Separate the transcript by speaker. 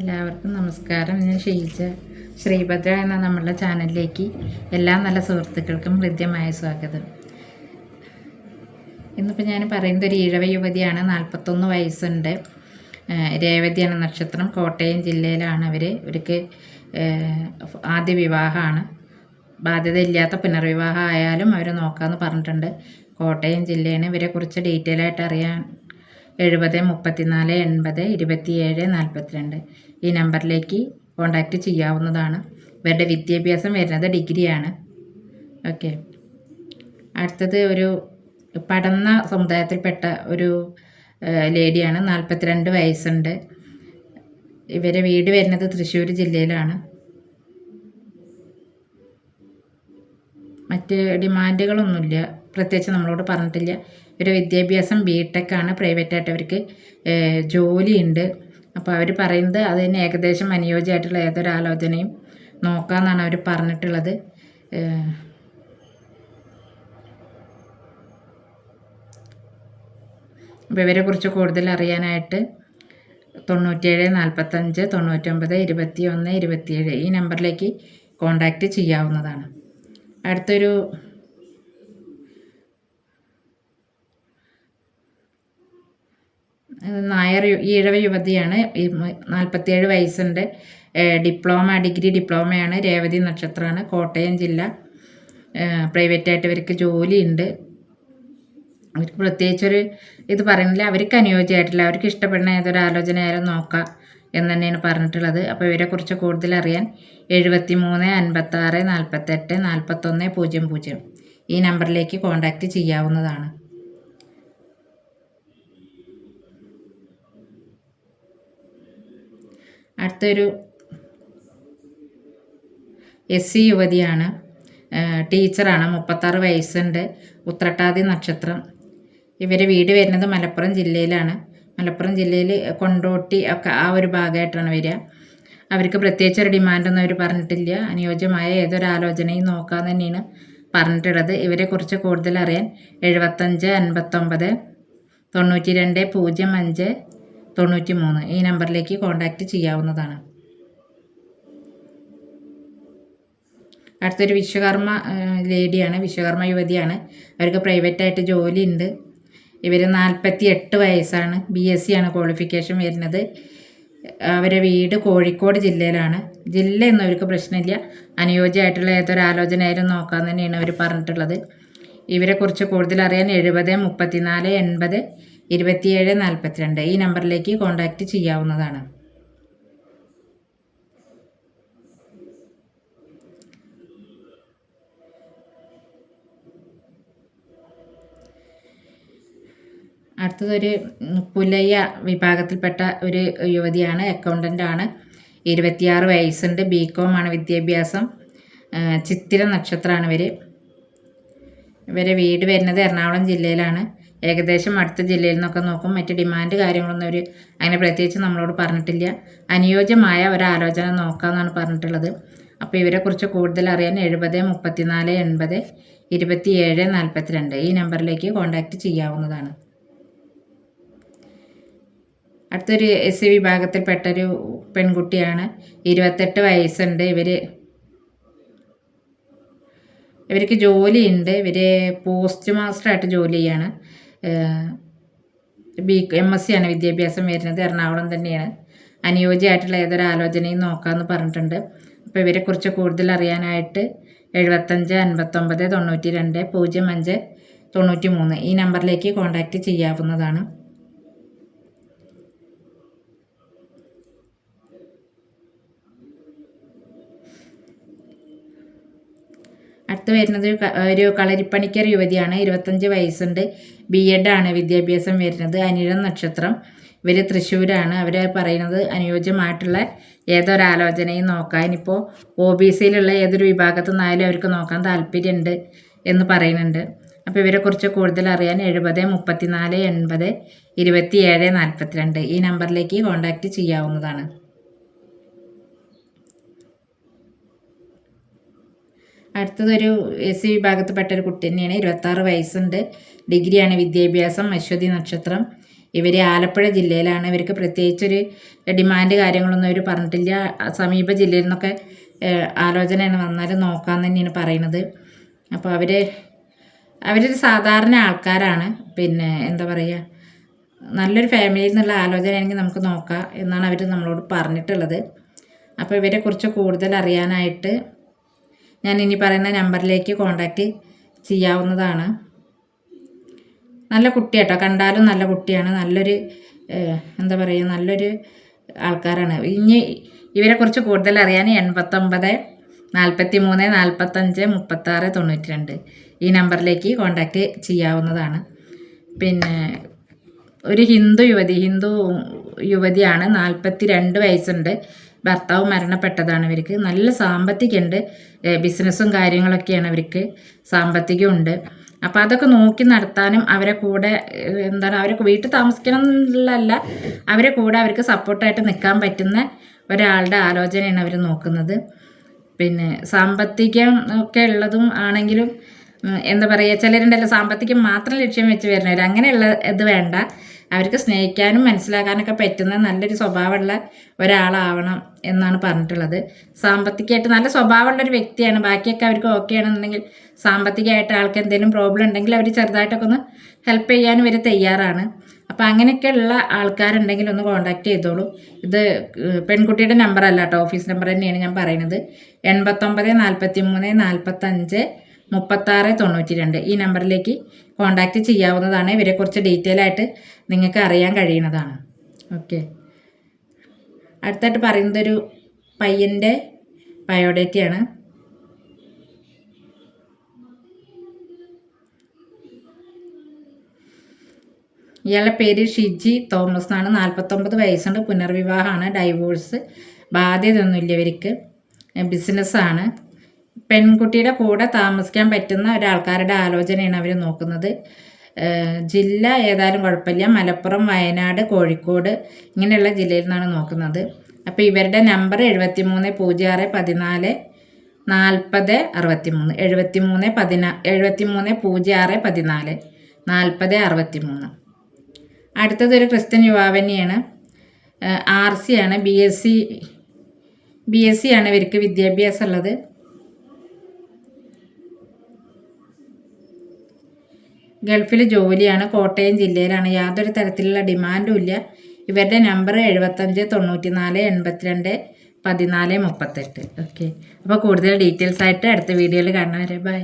Speaker 1: എല്ലാവർക്കും നമസ്കാരം. ഞാൻ ഷീജ ശ്രീഭദ്ര എന്ന നമ്മളുടെ ചാനലിലേക്ക് എല്ലാ നല്ല സുഹൃത്തുക്കൾക്കും ഹൃദ്യമായ സ്വാഗതം. ഇന്നിപ്പോൾ ഞാൻ പറയുന്നത് ഒരു ഈഴവ യുവതിയാണ് നാൽപ്പത്തൊന്ന് വയസ്സുണ്ട്. രേവതി രേവതിയാണ് നക്ഷത്രം കോട്ടയം ജില്ലയിലാണ് അവർ ഇവർക്ക് ആദ്യ വിവാഹമാണ്. ബാധ്യത ഇല്ലാത്ത പുനർവിവാഹം ആയാലും അവർ നോക്കാമെന്ന് പറഞ്ഞിട്ടുണ്ട്. കോട്ടയം ജില്ലയാണ്. ഇവരെക്കുറിച്ച് ഡീറ്റെയിൽ ആയിട്ട് അറിയാൻ എഴുപത് മുപ്പത്തിനാല് എൺപത് ഇരുപത്തിയേഴ് നാൽപ്പത്തിരണ്ട്. ഈ നമ്പറിലേക്ക് കോണ്ടാക്റ്റ് ചെയ്യാവുന്നതാണ്. ഇവരുടെ വിദ്യാഭ്യാസം വരുന്നത് ഡിഗ്രിയാണ്. ഓക്കെ. അടുത്തത് ഒരു പഠന സമുദായത്തിൽപ്പെട്ട ഒരു ലേഡിയാണ്. നാൽപ്പത്തിരണ്ട് വയസ്സുണ്ട്. ഇവരെ വീട് വരുന്നത് തൃശ്ശൂർ ജില്ലയിലാണ്. മറ്റ് ഡിമാൻഡുകളൊന്നുമില്ല. പ്രത്യേകിച്ച് നമ്മളോട് പറഞ്ഞിട്ടില്ല. ഒരു വിദ്യാഭ്യാസം ബി ടെക്കാണ് പ്രൈവറ്റായിട്ട് അവർക്ക് ജോലിയുണ്ട്. അപ്പോൾ അവർ പറയുന്നത് അതിന് ഏകദേശം അനുയോജ്യമായിട്ടുള്ള ഏതൊരു ആലോചനയും നോക്കാമെന്നാണ് അവർ പറഞ്ഞിട്ടുള്ളത്. ഇവരെക്കുറിച്ച് കൂടുതൽ അറിയാനായിട്ട് തൊണ്ണൂറ്റേഴ് നാൽപ്പത്തഞ്ച് തൊണ്ണൂറ്റൊമ്പത് ഇരുപത്തി ഒന്ന് ഇരുപത്തിയേഴ് ഈ നമ്പറിലേക്ക് കോൺടാക്റ്റ് ചെയ്യാവുന്നതാണ്. അടുത്തൊരു നായർ ഈഴവ യുവതിയാണ്. നാൽപ്പത്തിയേഴ് വയസ്സുണ്ട് ഡിപ്ലോമ ഡിഗ്രി ഡിപ്ലോമയാണ് രേവതി നക്ഷത്രമാണ് കോട്ടയം ജില്ല. പ്രൈവറ്റ് ആയിട്ട് ഇവർക്ക് ജോലിയുണ്ട്. അവർക്ക് പ്രത്യേകിച്ചൊരു ഇത് പറയുന്നില്ല. അവർക്ക് അനുയോജ്യമായിട്ടില്ല. അവർക്ക് ഇഷ്ടപ്പെടുന്ന ഏതൊരു ആലോചന ആയാലും നോക്കാം എന്ന് തന്നെയാണ് പറഞ്ഞിട്ടുള്ളത്. അപ്പോൾ ഇവരെക്കുറിച്ച് കൂടുതൽ അറിയാൻ എഴുപത്തി മൂന്ന് അൻപത്താറ് നാൽപ്പത്തെട്ട് നാൽപ്പത്തൊന്ന് പൂജ്യം പൂജ്യം ഈ നമ്പറിലേക്ക് കോൺടാക്റ്റ് ചെയ്യാവുന്നതാണ്. അടുത്തൊരു എസ് സി യുവതിയാണ്. ടീച്ചറാണ്. മുപ്പത്താറ് വയസ്സുണ്ട്. ഉത്രട്ടാതി നക്ഷത്രം. ഇവരെ വീട് വരുന്നത് മലപ്പുറം ജില്ലയിലാണ്. മലപ്പുറം ജില്ലയിൽ കൊണ്ടോട്ടി ഒക്കെ ആ ഒരു ഭാഗമായിട്ടാണ് വരിക. അവർക്ക് പ്രത്യേകിച്ച് ഒരു ഡിമാൻഡൊന്നും അവർ പറഞ്ഞിട്ടില്ല. അനുയോജ്യമായ ഏതൊരു ആലോചനയും നോക്കാമെന്ന് തന്നെയാണ് പറഞ്ഞിട്ടുള്ളത്. ഇവരെക്കുറിച്ച് കൂടുതൽ അറിയാൻ എഴുപത്തഞ്ച് അൻപത്തൊമ്പത് തൊണ്ണൂറ്റി രണ്ട് പൂജ്യം അഞ്ച് തൊണ്ണൂറ്റി മൂന്ന് ഈ നമ്പറിലേക്ക് കോൺടാക്റ്റ് ചെയ്യാവുന്നതാണ്. അടുത്തൊരു വിശ്വകർമ്മ ലേഡിയാണ് വിശ്വകർമ്മ യുവതിയാണ്. അവർക്ക് പ്രൈവറ്റായിട്ട് ജോലിയുണ്ട്. ഇവർ നാൽപ്പത്തി എട്ട് വയസ്സാണ്. ബി എസ് സി ആണ് ക്വാളിഫിക്കേഷൻ വരുന്നത്. അവരെ വീട് കോഴിക്കോട് ജില്ലയിലാണ്. ജില്ലയൊന്നും അവർക്ക് പ്രശ്നമില്ല. അനുയോജ്യമായിട്ടുള്ള ഏതൊരു ആലോചനയായാലും നോക്കാൻ തന്നെയാണ് അവർ പറഞ്ഞിട്ടുള്ളത്. ഇവരെക്കുറിച്ച് കൂടുതൽ അറിയാൻ എഴുപത് മുപ്പത്തിനാല് എൺപത് ഇരുപത്തിയേഴ് നാൽപ്പത്തിരണ്ട്. ഈ നമ്പറിലേക്ക് കോൺടാക്റ്റ് ചെയ്യാവുന്നതാണ്. അടുത്തതൊരു പുലയ വിഭാഗത്തിൽപ്പെട്ട ഒരു യുവതിയാണ് അക്കൗണ്ടന്റ് ആണ്. ഇരുപത്തിയാറ് വയസ്സുണ്ട് ബി ആണ് വിദ്യാഭ്യാസം. ചിത്തിര നക്ഷത്രമാണ് ഇവർ ഇവരെ വീട് വരുന്നത് എറണാകുളം ജില്ലയിലാണ്. ഏകദേശം അടുത്ത ജില്ലയിൽ നിന്നൊക്കെ നോക്കും. മറ്റ് ഡിമാൻഡ് കാര്യങ്ങളൊന്നും അവർ അങ്ങനെ പ്രത്യേകിച്ച് നമ്മളോട് പറഞ്ഞിട്ടില്ല. അനുയോജ്യമായ ഒരാലോചന നോക്കാമെന്നാണ് പറഞ്ഞിട്ടുള്ളത്. അപ്പോൾ ഇവരെക്കുറിച്ച് കൂടുതൽ അറിയാൻ എഴുപത് മുപ്പത്തിനാല് എൺപത് ഇരുപത്തിയേഴ് നാൽപ്പത്തിരണ്ട് ഈ നമ്പറിലേക്ക് കോൺടാക്റ്റ് ചെയ്യാവുന്നതാണ്. അടുത്തൊരു എസ് സി വിഭാഗത്തിൽപ്പെട്ടൊരു പെൺകുട്ടിയാണ്. ഇരുപത്തെട്ട് വയസ്സുണ്ട്. ഇവർ ഇവർക്ക് ജോലിയുണ്ട്. ഇവർ പോസ്റ്റ് മാസ്റ്ററായിട്ട് ജോലി ചെയ്യാണ്. ബി എം എസ് സി ആണ് വിദ്യാഭ്യാസം വരുന്നത്. എറണാകുളം തന്നെയാണ്. അനുയോജ്യമായിട്ടുള്ള ഏതൊരു ആലോചനയും നോക്കാമെന്ന് പറഞ്ഞിട്ടുണ്ട്. അപ്പോൾ ഇവരെക്കുറിച്ച് കൂടുതൽ അറിയാനായിട്ട് എഴുപത്തഞ്ച് അൻപത്തൊമ്പത് തൊണ്ണൂറ്റി രണ്ട് പൂജ്യം അഞ്ച് തൊണ്ണൂറ്റി മൂന്ന് ഈ നമ്പറിലേക്ക് കോൺടാക്റ്റ് ചെയ്യാവുന്നതാണ്. അടുത്ത് വരുന്നത് ഒരു കളരിപ്പണിക്കർ യുവതിയാണ് ഇരുപത്തഞ്ച് വയസ്സുണ്ട്. ബി എഡ് ആണ് വിദ്യാഭ്യാസം വരുന്നത്. അനിഴം നക്ഷത്രം. ഇവർ തൃശ്ശൂരാണ്. അവർ പറയുന്നത് അനുയോജ്യമായിട്ടുള്ള ഏതൊരാലോചനയും നോക്കാൻ. ഇപ്പോൾ ഒ ബി സിയിലുള്ള ഏതൊരു വിഭാഗത്തു നിന്നായാലും അവർക്ക് നോക്കാൻ താല്പര്യമുണ്ട് എന്ന് പറയുന്നുണ്ട്. അപ്പോൾ ഇവരെക്കുറിച്ച് കൂടുതൽ അറിയാൻ എഴുപത് മുപ്പത്തിനാല് എൺപത് ഇരുപത്തിയേഴ് നാൽപ്പത്തിരണ്ട് ഈ നമ്പറിലേക്ക് കോൺടാക്റ്റ് ചെയ്യാവുന്നതാണ്. അടുത്തതൊരു എസ് സി വിഭാഗത്തിൽപ്പെട്ട ഒരു കുട്ടി തന്നെയാണ്. ഇരുപത്താറ് വയസ്സുണ്ട്. ഡിഗ്രിയാണ് വിദ്യാഭ്യാസം അശ്വതി നക്ഷത്രം. ഇവർ ആലപ്പുഴ ജില്ലയിലാണ്. ഇവർക്ക് പ്രത്യേകിച്ചൊരു ഡിമാൻഡ് കാര്യങ്ങളൊന്നും ഇവർ പറഞ്ഞിട്ടില്ല. സമീപ ജില്ലയിൽ നിന്നൊക്കെ ആലോചനയാണ് വന്നാൽ നോക്കാമെന്ന് തന്നെയാണ് പറയുന്നത്. അപ്പോൾ അവർ അവരൊരു സാധാരണ ആൾക്കാരാണ്. പിന്നെ എന്താ പറയുക നല്ലൊരു ഫാമിലിയിൽ നിന്നുള്ള ആലോചനയാണെങ്കിൽ നമുക്ക് നോക്കാം എന്നാണ് അവർ നമ്മളോട് പറഞ്ഞിട്ടുള്ളത്. അപ്പോൾ ഇവരെക്കുറിച്ച് കൂടുതൽ അറിയാനായിട്ട് ഞാൻ ഇനി പറയുന്ന നമ്പറിലേക്ക് കോണ്ടാക്റ്റ് ചെയ്യാവുന്നതാണ്. നല്ല കുട്ടിയാട്ടോ. കണ്ടാലും നല്ല കുട്ടിയാണ്. നല്ലൊരു എന്താ പറയുക നല്ലൊരു ആൾക്കാരാണ്. ഇനി ഇവരെക്കുറിച്ച് കൂടുതൽ അറിയാൻ എൺപത്തൊമ്പത് നാൽപ്പത്തി മൂന്ന് നാൽപ്പത്തഞ്ച് മുപ്പത്താറ് തൊണ്ണൂറ്റി രണ്ട് ഈ നമ്പറിലേക്ക് കോണ്ടാക്റ്റ് ചെയ്യാവുന്നതാണ്. പിന്നെ ഒരു ഹിന്ദു യുവതി ഹിന്ദു യുവതിയാണ് നാൽപ്പത്തി രണ്ട് വയസ്സുണ്ട്. ഭർത്താവ് മരണപ്പെട്ടതാണ് ഇവർക്ക്. നല്ല സാമ്പത്തികമുണ്ട്. ബിസിനസ്സും കാര്യങ്ങളൊക്കെയാണ് അവർക്ക് സാമ്പത്തികമുണ്ട്. അപ്പം അതൊക്കെ നോക്കി നടത്താനും അവരെ കൂടെ എന്താണ് അവരെ വീട്ടിൽ താമസിക്കണം എന്നുള്ളതല്ല അവരെ കൂടെ അവർക്ക് സപ്പോർട്ടായിട്ട് നിൽക്കാൻ പറ്റുന്ന ഒരാളുടെ ആലോചനയാണ് അവർ നോക്കുന്നത്. പിന്നെ സാമ്പത്തികം ഒക്കെ ഉള്ളതും ആണെങ്കിലും എന്താ പറയുക ചിലരുണ്ടല്ലോ സാമ്പത്തികം മാത്രം ലക്ഷ്യം വെച്ച് വരുന്നവർ അങ്ങനെയുള്ള ഇത് വേണ്ട. അവർക്ക് സ്നേഹിക്കാനും മനസ്സിലാക്കാനൊക്കെ പറ്റുന്ന നല്ലൊരു സ്വഭാവമുള്ള ഒരാളാവണം എന്നാണ് പറഞ്ഞിട്ടുള്ളത്. സാമ്പത്തികമായിട്ട് നല്ല സ്വഭാവമുള്ള ഒരു വ്യക്തിയാണ്. ബാക്കിയൊക്കെ അവർക്ക് ഓക്കെ ആണെന്നുണ്ടെങ്കിൽ സാമ്പത്തികമായിട്ട് ആൾക്ക് എന്തെങ്കിലും പ്രോബ്ലം ഉണ്ടെങ്കിൽ അവർ ചെറുതായിട്ടൊക്കെ ഒന്ന് ഹെൽപ്പ് ചെയ്യാനും ഇവർ തയ്യാറാണ്. അപ്പോൾ അങ്ങനെയൊക്കെയുള്ള ആൾക്കാരുണ്ടെങ്കിൽ ഒന്ന് കോൺടാക്ട് ചെയ്തോളൂ. ഇത് പെൺകുട്ടിയുടെ നമ്പർ അല്ല കേട്ടോ. ഓഫീസ് നമ്പർ തന്നെയാണ് ഞാൻ പറയുന്നത്. എൺപത്തൊമ്പത് നാൽപ്പത്തി മൂന്ന് നാൽപ്പത്തഞ്ച് മുപ്പത്താറ് തൊണ്ണൂറ്റി രണ്ട് ഈ നമ്പറിലേക്ക് കോൺടാക്റ്റ് ചെയ്യാവുന്നതാണ്. ഇവരെക്കുറിച്ച് ഡീറ്റെയിൽ ആയിട്ട് നിങ്ങൾക്ക് അറിയാൻ കഴിയുന്നതാണ്. ഓക്കെ അടുത്തായിട്ട് പറയുന്നതൊരു പയ്യന്റെ ബയോഡേറ്റയാണ് ഇയാളുടെ പേര് ഷിജി തോമസ് എന്നാണ്. നാൽപ്പത്തൊമ്പത് വയസ്സുണ്ട്. പുനർവിവാഹമാണ്. ഡൈവോഴ്സ് ബാധ്യതയൊന്നുമില്ല ഇവർക്ക്. ബിസിനസ്സാണ് പെൺകുട്ടിയുടെ കൂടെ താമസിക്കാൻ പറ്റുന്ന ഒരാൾക്കാരുടെ ആലോചനയാണ് അവർ നോക്കുന്നത്. ജില്ല ഏതായാലും കുഴപ്പമില്ല. മലപ്പുറം വയനാട് കോഴിക്കോട് ഇങ്ങനെയുള്ള ജില്ലയിൽ നിന്നാണ് നോക്കുന്നത്. അപ്പോൾ ഇവരുടെ നമ്പർ എഴുപത്തി മൂന്ന് പൂജ്യം ആറ് പതിനാല് നാൽപ്പത് അറുപത്തി മൂന്ന് എഴുപത്തി മൂന്ന് പതിനാ എഴുപത്തി മൂന്ന് പൂജ്യം ആറ് പതിനാല് നാൽപ്പത് അറുപത്തി മൂന്ന് അടുത്തതൊരു ക്രിസ്ത്യൻ യുവാവിനെയാണ് ആർ സി ആണ്. B S C B S C ആണ് ഇവർക്ക് വിദ്യാഭ്യാസം ഉള്ളത് ഗൾഫിൽ ജോലിയാണ് കോട്ടയം ജില്ലയിലാണ്. യാതൊരു തരത്തിലുള്ള ഡിമാൻഡും ഇല്ല. ഇവരുടെ നമ്പർ എഴുപത്തഞ്ച് തൊണ്ണൂറ്റി നാല് എൺപത്തിരണ്ട് പതിനാല് മുപ്പത്തെട്ട്. ഓക്കെ. അപ്പോൾ കൂടുതൽ ഡീറ്റെയിൽസ് ആയിട്ട് അടുത്ത വീഡിയോയിൽ കാണാം വരെ ബൈ.